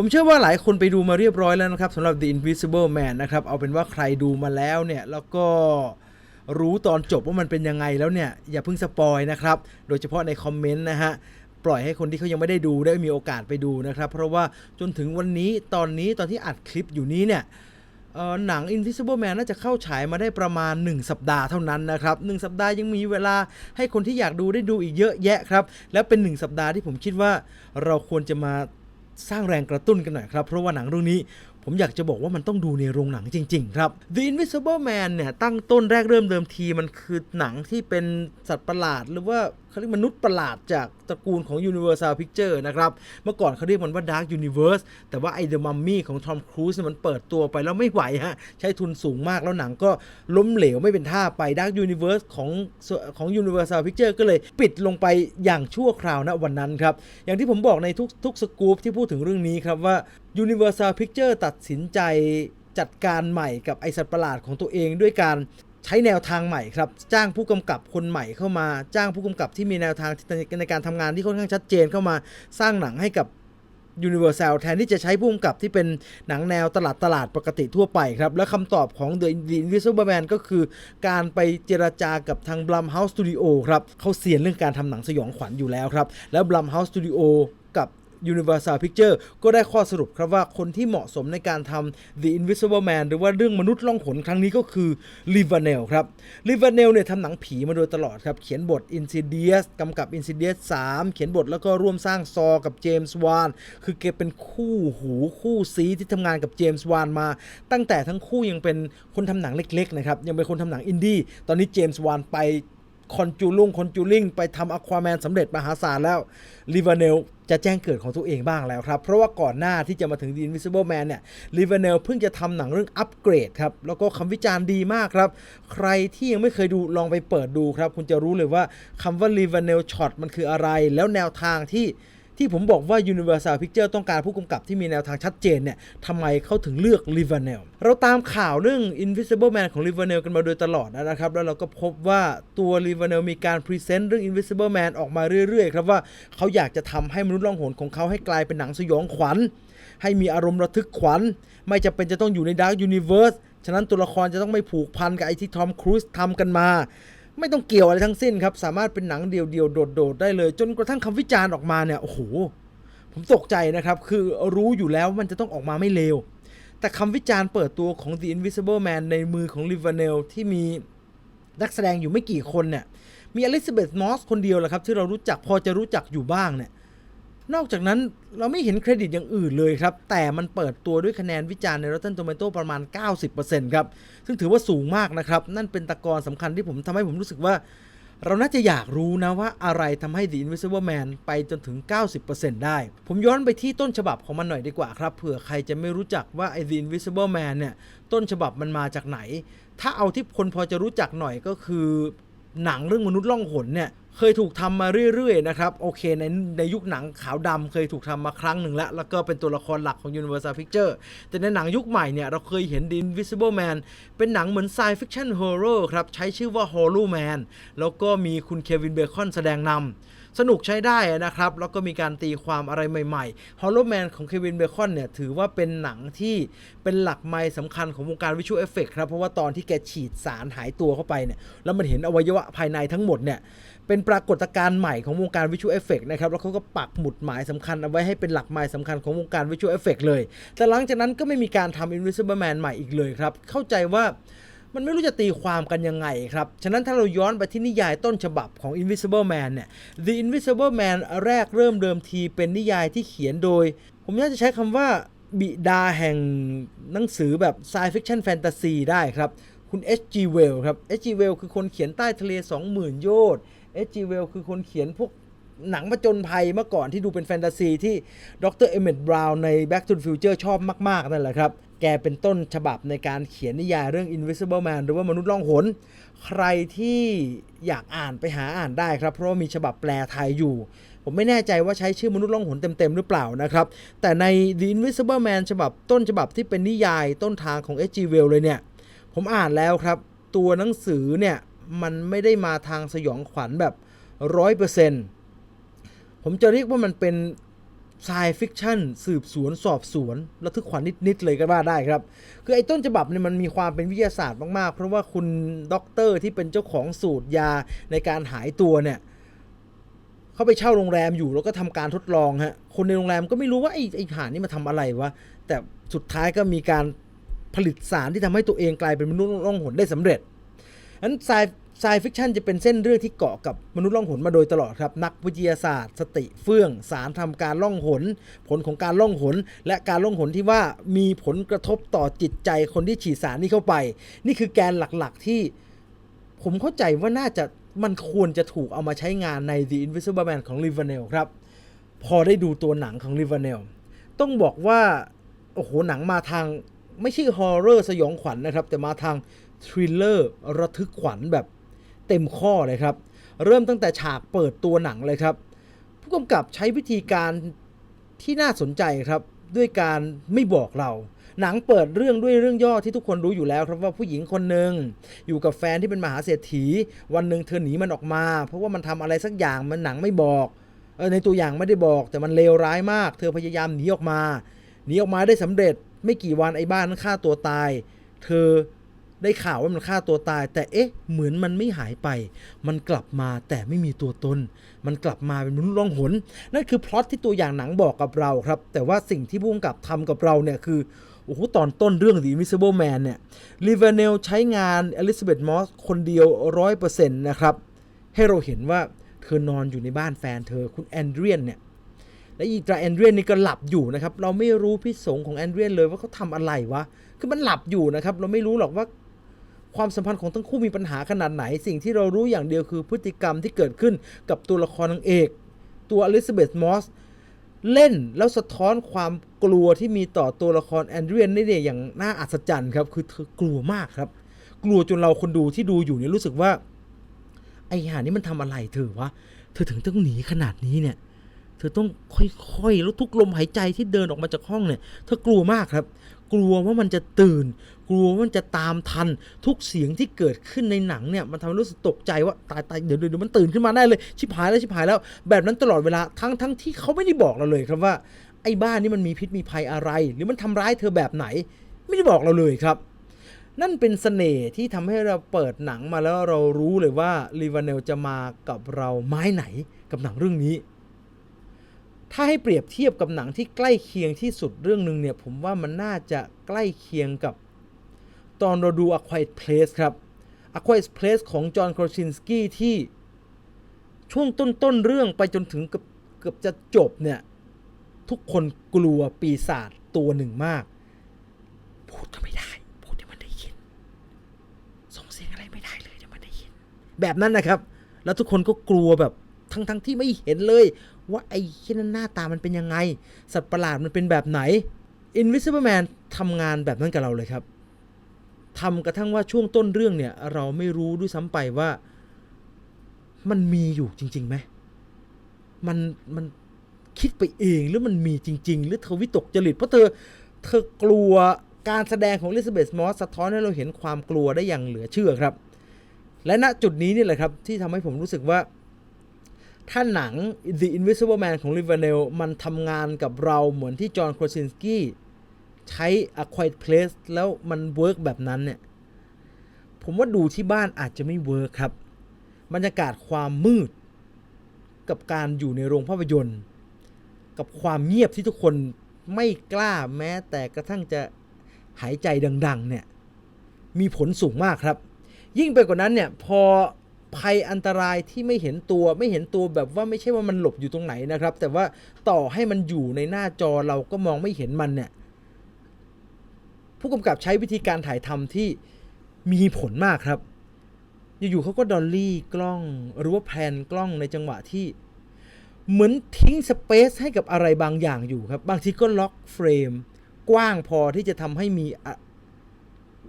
ผมเชื่อว่าหลายคนไปดูมาเรียบร้อยแล้วนะครับสำหรับ The Invisible Man นะครับ เอาเป็นว่าใครดูมาแล้วเนี่ย แล้วก็รู้ตอนจบว่ามันเป็นยังไงแล้วเนี่ย อย่าเพิ่งสปอยนะครับ โดยเฉพาะในคอมเมนต์นะฮะ ปล่อยให้คนที่เขายังไม่ได้ดูได้มีโอกาสไปดูนะครับ เพราะว่าจนถึงวันนี้ตอนนี้ตอนที่อัดคลิปอยู่นี้เนี่ยหนัง Invisible Man น่าจะเข้าฉายมาได้ประมาณ 1 สัปดาห์เท่านั้นนะครับ 1 สัปดาห์ยังมีเวลาให้คนที่อยากดูได้ดูอีกเยอะแยะครับ แล้วเป็น 1 สัปดาห์ที่ผมคิดว่าเราควรจะมา สร้างแรงกระตุ้นกันหน่อยครับ เพราะว่าหนังเรื่องนี้ผมอยากจะบอกว่ามันต้องดูในโรงหนังจริง ๆ ครับ The Invisible Man เนี่ยตั้งต้นแรกเริ่มเดิมทีมันคือหนังที่เป็นสัตว์ประหลาดหรือว่า เขาเรียกมนุษย์ประหลาดจากตระกูลของ Universal Picture นะครับ เมื่อก่อนเขาเรียกมันว่า Dark Universe แต่ว่าไอ้ The Mummy ของ Tom Cruise เนี่ยมันเปิดตัวไปแล้วไม่ไหวฮะ ใช้ทุนสูงมากแล้วหนังก็ล้มเหลวไม่เป็นท่าไป Dark Universe ของของ Universal Picture ก็เลยปิดลงไปอย่างชั่วคราวณวันนั้นครับ อย่างที่ผมบอกในทุกทุกสกู๊ปที่พูดถึงเรื่องนี้ครับว่า Universal Picture ตัดสินใจจัดการใหม่กับไอสัตว์ประหลาดของตัวเองด้วยการ ใช้แนวทางใหม่ครับจ้างผู้กำกับคนใหม่เข้ามาจ้างผู้กำกับที่มีแนวทางในการทำงานที่ค่อนข้างชัดเจนเข้ามาสร้างหนังให้กับ Universal แทนที่จะใช้ผู้กำกับที่เป็นหนังแนวตลาดตลาดปกติทั่วไปครับ และคำตอบของ The Invisible Man ก็คือการไปเจรจากับทาง Blumhouse Studio ครับเขาเสียนเรื่องการทำหนังสยองขวัญอยู่แล้วครับ แล้ว Blumhouse Studio Universal Picture ก็ได้ข้อสรุปครับว่าคนที่เหมาะสมในการทำ The Invisible Man หรือว่าเรื่องมนุษย์ล่องหนครั้งนี้ก็คือ l i v a n e l ครับ l i v a n e l เนี่ยทำหนังผีมาโดยตลอดครับ เขียนบท Insidious กำกับ Insidious 3 เขียนบทแล้วก็ร่วมสร้างซอกับเจมส์วานคือแกเป็นคู่หูคู่ซีที่ทำงานกับเจมส์วานมา ตั้งแต่ทั้งคู่ยังเป็นคนทำหนังเล็กๆนะครับยังเป็นคนทำหนังอินดี้ตอนนี้เจมส์วานไปคอนจูลุงคอนจูลิงไปทำอควาแมนสำเร็จมหาศาลแล้วลิวาเนล จะแจ้งเกิดของตัวเองบ้างแล้วครับ เพราะว่าก่อนหน้าที่จะมาถึง The Invisible Man เนี่ยลิวเนลเพิ่งจะทำหนังเรื่องอัปเกรดครับ แล้วก็คำวิจารณ์ดีมากครับ ใครที่ยังไม่เคยดูลองไปเปิดดูครับ คุณจะรู้เลยว่าคำว่าลิวเนลช็อตมันคืออะไร แล้วแนวทางที่ ที่ผมบอกว่า Universal Picture ต้องการผู้กำกับที่มีแนวทางชัดเจนเนี่ยทำไมเขาถึงเลือก l i v a n e l เราตามข่าวเรื่อง Invisible Man ของ l i v a n e l กันมาโดยตลอดนะครับ แล้วเราก็พบว่าตัว l i v a n e l มีการพรีเซนต์เรื่อง Invisible Man ออกมาเรื่อยๆ ครับว่าเขาอยากจะทำให้มนุษย์ล่องหนของเขาให้กลายเป็นหนังสยองขวัญ ให้มีอารมณ์ระทึกขวัญ ไม่จำเป็นจะต้องอยู่ใน Dark Universe ฉะนั้นตัวละครจะต้องไม่ผูกพันกับไอที่ทอมครูซทำกันมา ไม่ต้องเกี่ยวอะไรทั้งสิ้นครับ สามารถเป็นหนังเดียวๆโดดๆได้เลย จนกระทั่งคำวิจารณ์ออกมาเนี่ยโอ้โหผมตกใจนะครับ คือรู้อยู่แล้วมันจะต้องออกมาไม่เลวแต่คำวิจารณ์เปิดตัวของ The Invisible Man ในมือของ l i v a n e l ที่มีนักแสดงอยู่ไม่กี่คนเนี่ยมีอลิซาเบธมอสคนเดียวแหละครับ ที่เรารู้จักพอจะรู้จักอยู่บ้างเนี่ย นอกจากนั้นเราไม่เห็นเครดิตอย่างอื่นเลยครับ แต่มันเปิดตัวด้วยคะแนนวิจารณ์ใน Rotten Tomato ประมาณ 90%ครับ ซึ่งถือว่าสูงมากนะครับ นั่นเป็นตะกอนสำคัญที่ผมทำให้ผมรู้สึกว่า เราน่าจะอยากรู้นะว่าอะไรทำให้ The Invisible Man ไปจนถึง 90%ได้ ผมย้อนไปที่ต้นฉบับของมันหน่อยดีกว่าครับ เผื่อใครจะไม่รู้จักว่าไอ้ The Invisible Man เนี่ย ต้นฉบับมันมาจากไหน ถ้าเอาที่คนพอจะรู้จักหน่อยก็คือ หนังเรื่องมนุษย์ล่องหนเนี่ยเคยถูกทำมาเรื่อยๆนะครับโอเคในในยุคหนังขาวดำเคยถูกทำมาครั้งหนึ่งแล้วแล้วก็เป็นตัวละครหลักของ Universal Picture แต่ในหนังยุคใหม่เนี่ยเราเคยเห็น The Invisible Man เป็นหนังเหมือน Science Fiction Horror ครับใช้ชื่อว่า Hollow Man แล้วก็มีคุณเควินเบคอนแสดงนำ สนุกใช้ได้นะครับ แล้วก็มีการตีความอะไรใหม่ๆ Hollow Man ของเควินเบคอนเนี่ยถือว่าเป็นหนังที่เป็นหลักไม้สำคัญของวงการวิชวลเอฟเฟกครับ เพราะว่าตอนที่แกฉีดสารหายตัวเข้าไปเนี่ยแล้วมันเห็นอวัยวะภายในทั้งหมดเนี่ยเป็นปรากฏการณ์ใหม่ของวงการวิชวลเอฟเฟกนะครับ แล้วเขาก็ปักหมุดหมายสำคัญเอาไว้ให้เป็นหลักไม้สำคัญของวงการวิชวลเอฟเฟกเลย แต่หลังจากนั้นก็ไม่มีการทำ Invisible Man ใหม่อีกเลยครับ เข้าใจว่า มันไม่รู้จะตีความกันยังไงครับ ฉะนั้นถ้าเราย้อนไปที่นิยายต้นฉบับของ Invisible Man เนี่ย The Invisible Man แรกเริ่มเดิมทีเป็นนิยายที่เขียนโดย ผมน่าจะใช้คำว่าบิดาแห่งหนังสือแบบ Science Fiction Fantasy ได้ครับ คุณ H.G. Wells ครับ H.G. Wells คือคนเขียนใต้ทะเล 20,000 โยชน์ H.G. Wells คือคนเขียนพวก หนังประจนภัยเมื่อก่อนที่ดูเป็นแฟนตาซีที่ดรเอเม t บราวน์ใน Back to the Future ชอบมาก ๆ นั่นแหละครับ แกเป็นต้นฉบับในการเขียนนิยายเรื่อง Invisible Man หรือว่ามนุษย์ล่องหน ใครที่อยากอ่านไปหาอ่านได้ครับ เพราะว่ามีฉบับแปลไทยอยู่ ผมไม่แน่ใจว่าใช้ชื่อมนุษย์ล่องหนเต็ม ๆ หรือเปล่านะครับ แต่ใน The Invisible Man ฉบับต้นฉบับที่เป็นนิยายต้นทางของ H.G. Wells เลยเนี่ย ผมอ่านแล้วครับ ตัวหนังสือเนี่ยมันไม่ได้มาทางสยองขวัญแบบร้อยเปอร์เซ็นต์ ผมจะเรียกว่ามันเป็นไซฟิคชั่นสืบสวนสอบสวนระทึกขวัญนิด ๆ เลยก็ว่าได้ครับ คือไอ้ต้นฉบับเนี่ยมันมีความเป็นวิทยาศาสตร์มาก ๆ เพราะว่าคุณด็อกเตอร์ที่เป็นเจ้าของสูตรยาในการหายตัวเนี่ยเขาไปเช่าโรงแรมอยู่แล้วก็ทำการทดลองฮะคนในโรงแรมก็ไม่รู้ว่าไอ้ไอ้หานี่มาทำอะไรวะแต่สุดท้ายก็มีการผลิตสารที่ทำให้ตัวเองกลายเป็นมนุษย์ล่องหนได้สำเร็จนั้นไซ ไซฟิคชันจะเป็นเส้นเรื่องที่เกาะกับมนุษย์ล่องหนมาโดยตลอดครับ นักวิทยาศาสตร์ สติเฟื่อง สารทำการล่องหน ผลของการล่องหน และการล่องหนที่ว่ามีผลกระทบต่อจิตใจคนที่ฉีดสารนี้เข้าไป นี่คือแกนหลักๆที่ ผมเข้าใจว่าน่าจะมันควรจะถูกเอามาใช้งานใน The Invisible Man ของ r i v e r n e l ครับ พอได้ดูตัวหนังของ r i v e r n e l ต้องบอกว่าโอ้โหหนังมาทางไม่ใช่ฮอร์เรอร์สยองขวัญนะครับ แต่มาทางทริลเลอร์ระทึกขวัญแบบ เต็มข้อเลยครับ เริ่มตั้งแต่ฉากเปิดตัวหนังเลยครับ ผู้กำกับใช้วิธีการที่น่าสนใจครับ ด้วยการไม่บอกเรา หนังเปิดเรื่องด้วยเรื่องย่อที่ทุกคนรู้อยู่แล้วครับว่าผู้หญิงคนหนึ่งอยู่กับแฟนที่เป็นมหาเศรษฐี วันหนึ่งเธอหนีมันออกมา เพราะว่ามันทำอะไรสักอย่างมันหนังไม่บอกเออในตัวอย่างไม่ได้บอกแต่มันเลวร้ายมาก เธอพยายามหนีออกมาหนีออกมาได้สำเร็จไม่กี่วันไอ้บ้านนั้นฆ่าตัวตาย เธอ ได้ข่าวว่ามันฆ่าตัวตาย แต่เอ๊ะเหมือนมันไม่หายไป มันกลับมาแต่ไม่มีตัวตน มันกลับมาเป็นมนุษย์ล่องหน นั่นคือพล็อตที่ตัวอย่างหนังบอกกับเราครับ แต่ว่าสิ่งที่ผู้กำกับทำกับเราเนี่ยคือโอ้โหตอนต้นเรื่อง The Invisible Man เนี่ยลิเวเนลใช้งานอลิซาเบธมอสคนเดียวร้อยเปอร์เซ็นต์นะครับ ให้เราเห็นว่าเธอนอนอยู่ในบ้านแฟนเธอคุณแอนเดรียนเนี่ยและอีตราแอนเดรียนนี่ก็หลับอยู่นะครับ เราไม่รู้พิสงของแอนเดรียนเลยว่าเขาทำอะไรวะ คือมันหลับอยู่นะครับ เราไม่รู้หรอกว่า ความสัมพันธ์ของทั้งคู่มีปัญหาขนาดไหน สิ่งที่เรารู้อย่างเดียวคือพฤติกรรมที่เกิดขึ้นกับตัวละครนางเอก ตัวอลิซาเบธมอสเล่นแล้วสะท้อนความกลัวที่มีต่อตัวละครแอนเดรียนนี่เนี่ยอย่างน่าอัศจรรย์ครับ คือเธอกลัวมากครับ กลัวจนเราคนดูที่ดูอยู่เนี่ยรู้สึกว่า ไอ้ห่านี่มันทำอะไรเธอวะเธอถึงต้องหนีขนาดนี้เนี่ย เธอต้องค่อยๆแล้วทุกลมหายใจที่เดินออกมาจากห้องเนี่ย เธอกลัวมากครับ กลัวว่ามันจะตื่น กลัวว่ามันจะตามทันทุกเสียงที่เกิดขึ้นในหนังเนี่ยมันทำให้รู้สึกตกใจว่าตายตายเดี๋ยวเดี๋ยวมันตื่นขึ้นมาได้เลย ชิบหายแล้วชิบหายแล้ว แบบนั้นตลอดเวลาทั้งทั้งที่เขาไม่ได้บอกเราเลยครับว่า ไอ้บ้านนี่มันมีพิษมีภัยอะไร หรือมันทำร้ายเธอแบบไหน ไม่ได้บอกเราเลยครับนั่นเป็นเสน่ห์ที่ทำให้เราเปิดหนังมาแล้วเรารู้เลยว่าลีวานเนลจะมากับเราไม้ไหนกับหนังเรื่องนี้ ถ้าให้เปรียบเทียบกับหนังที่ใกล้เคียงที่สุดเรื่องหนึ่งเนี่ย ผมว่ามันน่าจะใกล้เคียงกับตอนเราดู A Quiet Place ครับ A Quiet Place ของจอห์นครชินสกี้ที่ช่วงต้นๆเรื่องไปจนถึงเกือบเกือบจะจบเนี่ย ทุกคนกลัวปีศาจตัวหนึ่งมาก พูดก็ไม่ได้ พูดเดี๋ยวมันได้ยิน ส่งเสียงอะไรไม่ได้เลยเดี๋ยวมันได้ยิน แบบนั้นนะครับ แล้วทุกคนก็กลัวแบบทั้งทั้งที่ไม่เห็นเลย ว่าไอ้ที่นั่นหน้าตามันเป็นยังไง สัตว์ประหลาดมันเป็นแบบไหน Invisible Man ทำงานแบบนั้นกับเราเลยครับทำกระทั่งว่าช่วงต้นเรื่องเนี่ย เราไม่รู้ด้วยซ้ำไปว่า มันมีอยู่จริงๆไหมมันมันคิดไปเองหรือมันมีจริง ๆ หรือเธอวิตกจริตเพราะเธอเธอกลัวการแสดงของลิซาเบธมอสสะท้อนให้เราเห็นความกลัวได้อย่างเหลือเชื่อครับ และณจุดนี้นี่แหละครับ ที่ทำให้ผมรู้สึกว่า ถ้าหนัง The Invisible Man ของ r i v e r n e l มันทำงานกับเราเหมือนที่จอห์นโครซินสกี้ใช้ A Quiet Place แล้วมันเวิร์กแบบนั้นเนี่ย ผมว่าดูที่บ้านอาจจะไม่เวิร์กครับ บรรยากาศความมืด กับการอยู่ในโรงภาพยนตร์ กับความเงียบที่ทุกคนไม่กล้าแม้แต่กระทั่งจะหายใจดัง ๆ เนี่ย มีผลสูงมากครับ ยิ่งไปกว่านั้นเนี่ย พอ ภัยอันตรายที่ไม่เห็นตัวไม่เห็นตัวแบบว่าไม่ใช่ว่ามันหลบอยู่ตรงไหนนะครับ แต่ว่าต่อให้มันอยู่ในหน้าจอเราก็มองไม่เห็นมันเนี่ยผู้กำกับใช้วิธีการถ่ายทำที่มีผลมากครับ อยู่ๆเขาก็ดอลลี่กล้องหรือว่าแพนกล้องในจังหวะที่ เหมือนทิ้งสเปซให้กับอะไรบางอย่างอยู่ครับ บางทีก็ล็อกเฟรมกว้างพอที่จะทำให้มี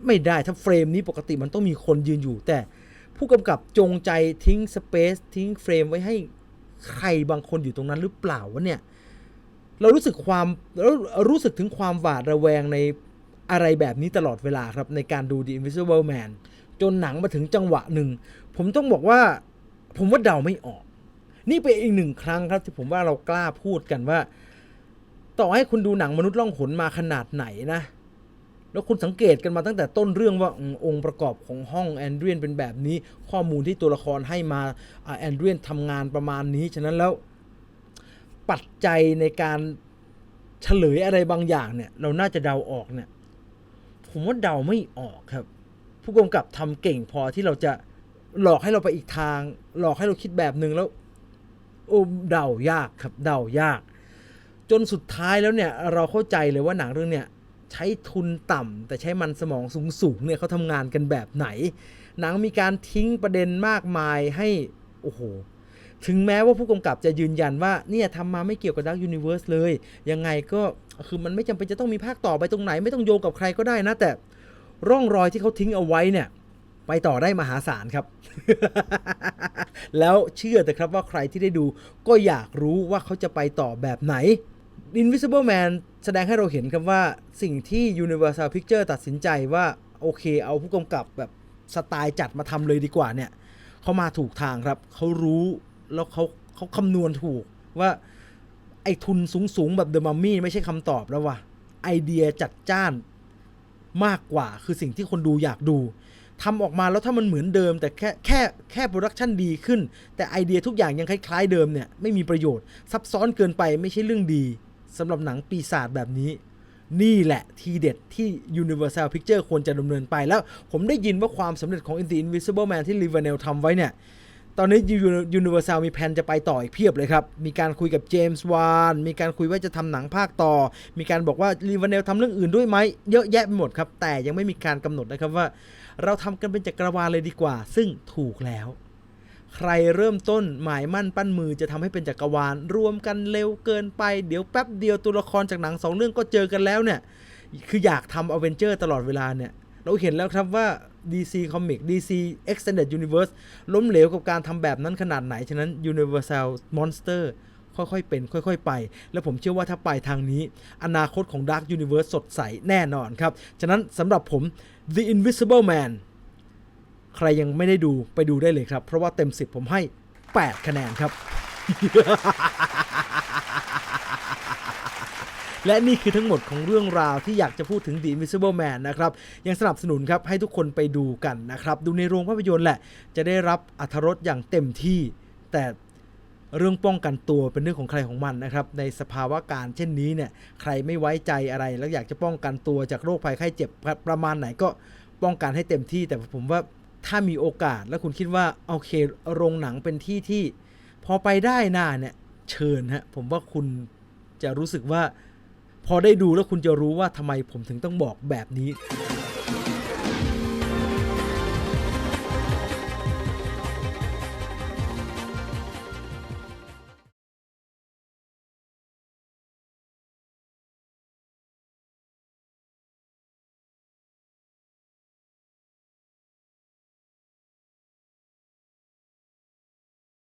ไม่ได้ถ้าเฟรมนี้ปกติมันต้องมีคนยืนอยู่ แต่ ผู้กำกับจงใจทิ้งสเปซทิ้งเฟรมไว้ให้ใครบางคนอยู่ตรงนั้นหรือเปล่าวะเนี่ย เรารู้สึกความเรารู้สึกถึงความหวาดระแวงในอะไรแบบนี้ตลอดเวลาครับ ในการดู The Invisible Man จนหนังมาถึงจังหวะหนึ่ง ผมต้องบอกว่าผมว่าเดาไม่ออก นี่เป็นอีกหนึ่งครั้งครับที่ผมว่าเรากล้าพูดกันว่า ต่อให้คุณดูหนังมนุษย์ล่องหนมาขนาดไหนนะ แล้วคุณสังเกตกันมาตั้งแต่ต้นเรื่องว่าองค์ประกอบของห้องแอนเดรียนเป็นแบบนี้ ข้อมูลที่ตัวละครให้มาอ่าแอนเดรียนทำงานประมาณนี้ ฉะนั้นแล้วปัจจัยในการเฉลยอะไรบางอย่างเนี่ย เราน่าจะเดาออกเนี่ย ผมว่าเดาไม่ออกครับ ผู้กำกับทำเก่งพอที่เราจะหลอกให้เราไปอีกทาง หลอกให้เราคิดแบบหนึ่งแล้วโอ้เดายากครับเดายาก จนสุดท้ายแล้วเนี่ย เราเข้าใจเลยว่าหนังเรื่องเนี่ย ใช้ทุนต่ำแต่ใช้มันสมองสูงๆเนี่ยเขาทำงานกันแบบไหน หนังมีการทิ้งประเด็นมากมายให้ โอ้โห ถึงแม้ว่าผู้กำกับจะยืนยันว่าเนี่ยทำมาไม่เกี่ยวกับ Dark Universe เลย ยังไงก็คือมันไม่จำเป็นจะต้องมีภาคต่อไปตรงไหน ไม่ต้องโยงกับใครก็ได้นะ แต่ร่องรอยที่เขาทิ้งเอาไว้เนี่ยไปต่อได้มหาศาลครับ แล้วเชื่อแต่ครับว่าใครที่ได้ดูก็อยากรู้ว่าเขาจะไปต่อแบบไหน Invisible Man แสดงให้เราเห็นครับว่าสิ่งที่ Universal Picture ตัดสินใจว่า โอเคเอาผู้กำกับแบบสไตล์จัดมาทำเลยดีกว่าเนี่ยเขามาถูกทางครับ เขารู้แล้วเขาเขาคำนวณถูกว่าไอ้ทุนสูง ๆ แบบเดอะมัมมี่ไม่ใช่คำตอบแล้วว่ะไอเดียจัดจ้านมากกว่าคือสิ่งที่คนดูอยากดูทำออกมาแล้วถ้ามันเหมือนเดิม แต่แค่แค่แค่โปรดักชันดีขึ้น แต่ไอเดียทุกอย่างยังคล้าย ๆ เดิมเนี่ยไม่มีประโยชน์ซับซ้อนเกินไปไม่ใช่เรื่องดี สำหรับหนังปีศาจแบบนี้ นี่แหละทีเด็ดที่ Universal Picture ควรจะดำเนินไปแล้วผมได้ยินว่าความสำเร็จของ The Invisible Man ที่ l i v e r n e l ทำไว้เนี่ย ตอนนี้ Universal มีแผนจะไปต่ออีกเพียบเลยครับ มีการคุยกับเจมส์วานมีการคุยว่าจะทำหนังภาคต่อ มีการบอกว่า l i v e r n e l ทำเรื่องอื่นด้วยไหมเยอะแยะไปหมดครับ แต่ยังไม่มีการกำหนดนะครับว่า เราทำกันเป็นจักรวาลเลยดีกว่า ซึ่งถูกแล้ว ใครเริ่มต้นหมายมั่นปั้นมือจะทำให้เป็นจักรวาล รวมกันเร็วเกินไปเดี๋ยวแป๊บเดียวตัวละครจากหนังสองเรื่องก็เจอกันแล้วเนี่ย คืออยากทำอเวนเจอร์ตลอดเวลาเนี่ย เราเห็นแล้วครับว่า DC Comic DC Extended Universe ล้มเหลวกับการทำแบบนั้นขนาดไหน ฉะนั้น Universal Monster ค่อยๆเป็น ค่อย ๆ ไป แล้วผมเชื่อว่าถ้าไปทางนี้ อนาคตของ Dark Universe สดใสแน่นอนครับ ฉะนั้นสำหรับผม The Invisible Man ใครยังไม่ได้ดูไปดูได้เลยครับ เพราะว่าเต็ม 10 ผมให้ 8 คะแนนครับ และนี่คือทั้งหมดของเรื่องราวที่อยากจะพูดถึง The Invisible Man นะครับ ยังสนับสนุนครับให้ทุกคนไปดูกันนะครับ ดูในโรงภาพยนตร์แหละ จะได้รับอรรถรสอย่างเต็มที่ แต่เรื่องป้องกันตัวเป็นเรื่องของใครของมันนะครับ ในสภาวะการเช่นนี้เนี่ยใครไม่ไว้ใจอะไร แล้วอยากจะป้องกันตัวจากโรคภัยไข้เจ็บประมาณไหนก็ป้องกันให้เต็มที่ แต่ผมว่า ถ้ามีโอกาสแล้วคุณคิดว่าโอเคโรงหนังเป็นที่ที่ พอไปได้หน้าเนี่ย เชิญฮะ ผมว่าคุณจะรู้สึกว่า พอได้ดูแล้วคุณจะรู้ว่าทำไมผมถึงต้องบอกแบบนี้